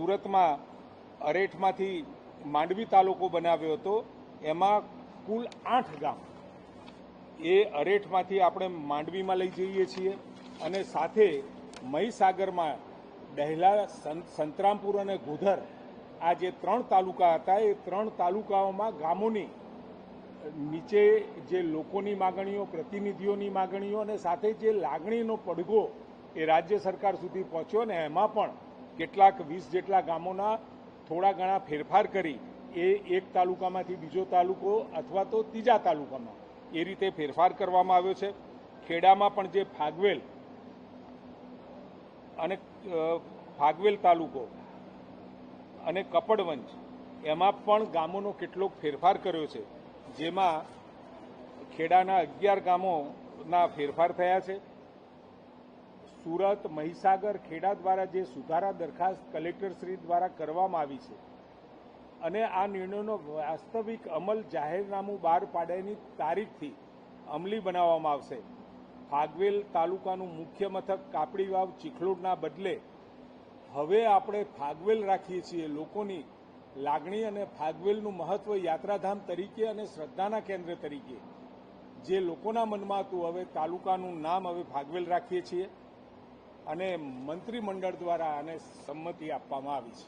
સુરતમાં અરેઠમાંથી માંડવી તાલુકો બનાવ્યો હતો. એમાં કુલ આઠ ગામ એ અરેઠમાંથી આપણે માંડવીમાં લઈ જઈએ છીએ અને સાથે મહીસાગરમાં દહેલા સં- સંતરામપુર અને ગોધર આ જે ત્રણ તાલુકા હતા, એ ત્રણ તાલુકાઓમાં ગામોની નીચે જે લોકોની માગણીઓ, પ્રતિનિધિઓની માગણીઓ અને સાથે જે લાગણીનો પડઘો એ રાજ્ય સરકાર સુધી પહોંચ્યો ને એમાં પણ કેટલાક વીસ જેટલા ગામોના થોડા ઘણા ફેરફાર કરી એ એક તાલુકામાંથી બીજો તાલુકો અથવા તો ત્રીજા તાલુકામાં એ રીતે ફેરફાર કરવામાં આવ્યો છે. ખેડામાં પણ જે ફાગવેલ અને ફાગવેલ તાલુકો અને કપડવંજ એમાં પણ ગામોનો કેટલોક ફેરફાર કર્યો છે. જેમાં ખેડાના અગિયાર ગામોના ફેરફાર થયા છે. સુરત, મહીસાગર, ખેડા દ્વારા જે સુધારા દરખાસ્ત કલેક્ટરશ્રી દ્વારા કરવામાં આવી છે અને આ નિર્ણયનો વાસ્તવિક અમલ જાહેરનામું બહાર પાડ્યાની તારીખથી અમલી બનાવવામાં આવશે. ફાગવેલ તાલુકાનું મુખ્ય મથક કાપડી વાવ ચીખલોડના બદલે હવે આપણે ફાગવેલ રાખીએ છીએ લોકોની લાગણી અને ફાગવેલનું મહત્વ યાત્રાધામ તરીકે અને શ્રદ્ધાના કેન્દ્ર તરીકે. જે લોકોના મનમાં હતું, હવે તાલુકાનું નામ હવે ફાગવેલ રાખીએ છીએ. અને મંત્રીમંડળ દ્વારા આને સંમતિ આપવામાં આવી છે.